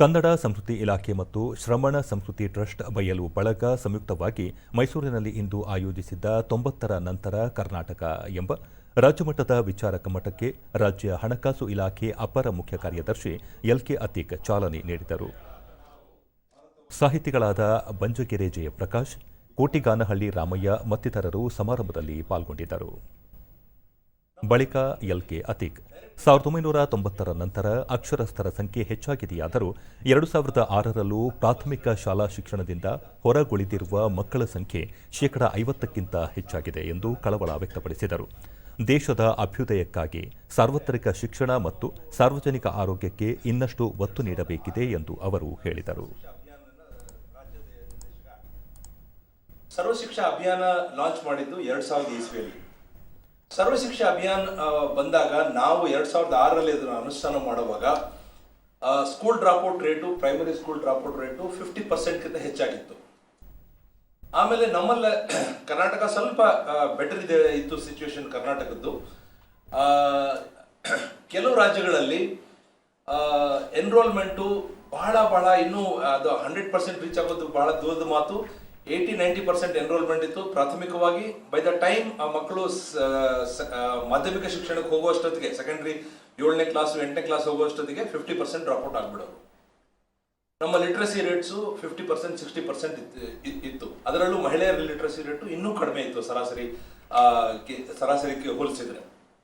ಕನ್ನಡ ಸಂಸ್ಕೃತಿ ಇಲಾಖೆ ಮತ್ತು ಶ್ರಮಣ ಸಂಸ್ಕೃತಿ ಟ್ರಸ್ಟ್ ಬಯಲು ಬಳಗ ಸಂಯುಕ್ತವಾಗಿ ಮೈಸೂರಿನಲ್ಲಿ ಇಂದು ಆಯೋಜಿಸಿದ್ದ ತೊಂಬತ್ತರ ನಂತರ ಕರ್ನಾಟಕ ಎಂಬ ರಾಜ್ಯಮಟ್ಟದ ವಿಚಾರ ಕಮ್ಮಟಕ್ಕೆ ರಾಜ್ಯ ಹಣಕಾಸು ಇಲಾಖೆ ಅಪರ ಮುಖ್ಯ ಕಾರ್ಯದರ್ಶಿ ಎಲ್ಕೆ ಅತೀಕ್ ಚಾಲನೆ ನೀಡಿದರು. ಸಾಹಿತಿಗಳಾದ ಬಂಜಗೆರೆ ಜಯಪ್ರಕಾಶ್, ಕೋಟಿಗಾನಹಳ್ಳಿ ರಾಮಯ್ಯ ಮತ್ತಿತರರು ಸಮಾರಂಭದಲ್ಲಿ ಪಾಲ್ಗೊಂಡಿದ್ದರು. ಬಳಿಕ ಎಲ್ಕೆ ಅತೀಕ್. ಸಾವಿರದ ಒಂಬೈನೂರ ತೊಂಬತ್ತರ ನಂತರ ಅಕ್ಷರಸ್ಥರ ಸಂಖ್ಯೆ ಹೆಚ್ಚಾಗಿದೆಯಾದರೂ ಎರಡು ಸಾವಿರದ ಆರರಲ್ಲೂ ಪ್ರಾಥಮಿಕ ಶಾಲಾ ಶಿಕ್ಷಣದಿಂದ ಹೊರಗುಳಿದಿರುವ ಮಕ್ಕಳ ಸಂಖ್ಯೆ ಶೇಕಡ ಐವತ್ತಕ್ಕಿಂತ ಹೆಚ್ಚಾಗಿದೆ ಎಂದು ಕಳವಳ ವ್ಯಕ್ತಪಡಿಸಿದರು. ದೇಶದ ಅಭ್ಯುದಯಕ್ಕಾಗಿ ಸಾರ್ವತ್ರಿಕ ಶಿಕ್ಷಣ ಮತ್ತು ಸಾರ್ವಜನಿಕ ಆರೋಗ್ಯಕ್ಕೆ ಇನ್ನಷ್ಟು ಒತ್ತು ನೀಡಬೇಕಿದೆ ಎಂದು ಅವರು ಹೇಳಿದರು. ಸರ್ವ ಶಿಕ್ಷಾ ಅಭಿಯಾನ ಲಾಂಚ್ ಮಾಡಿದ್ದು ಎರಡು ಸಾವಿರದ ಇಸ್ವಿಯಲ್ಲಿ. ಸರ್ವ ಶಿಕ್ಷಾ ಅಭಿಯಾನ್ ಬಂದಾಗ ನಾವು ಎರಡ್ ಸಾವಿರದ ಆರರಲ್ಲಿ ಇದನ್ನು ಅನುಷ್ಠಾನ ಮಾಡುವಾಗ school dropout rate primary school dropout rate fifty ಪರ್ಸೆಂಟ್ಗಿಂತ ಹೆಚ್ಚಾಗಿತ್ತು. ಆಮೇಲೆ ನಮ್ಮಲ್ಲೇ ಕರ್ನಾಟಕ ಸ್ವಲ್ಪ ಬೆಟರ್ ಇದೆ ಇತ್ತು ಸಿಚುವೇಶನ್ ಕರ್ನಾಟಕದ್ದು. ಕೆಲವು ರಾಜ್ಯಗಳಲ್ಲಿ ಎನ್ರೋಲ್ಮೆಂಟು ಬಹಳ ಬಹಳ ಇನ್ನೂ ಅದು ಹಂಡ್ರೆಡ್ ಪರ್ಸೆಂಟ್ ರೀಚ್ ಆಗೋದು ಬಹಳ ದೂರದ ಮಾತು. ಏಯ್ಟಿ ನೈಂಟಿ ಪರ್ಸೆಂಟ್ ಎನ್ರೋಲ್ಮೆಂಟ್ ಇತ್ತು. ಪ್ರಾಥಮಿಕವಾಗಿ ಬೈ ದ ಟೈಮ್ ಆ ಮಕ್ಕಳು ಮಾಧ್ಯಮಿಕ ಶಿಕ್ಷಣಕ್ಕೆ ಹೋಗುವಷ್ಟೊತ್ತಿಗೆ ಸೆಕೆಂಡ್ರಿ ಏಳನೇ ಕ್ಲಾಸ್ ಎಂಟನೇ ಕ್ಲಾಸ್ ಹೋಗುವಷ್ಟೊತ್ತಿಗೆ ಫಿಫ್ಟಿ ಪರ್ಸೆಂಟ್ ಡ್ರಾಪ್ಔಟ್ ಆಗ್ಬಿಡೋರು ನಮ್ಮ literacy rates fifty percent sixty percent ಇತ್ತು ಅದರಲ್ಲೂ ಮಹಿಳೆಯರ ಲಿಟ್ರಸಿ ರೇಟು ಇನ್ನೂ ಕಡಿಮೆ ಇತ್ತು, ಸರಾಸರಿ ಸರಾಸರಿಗೆ ಹೋಲಿಸಿದ್ರೆ.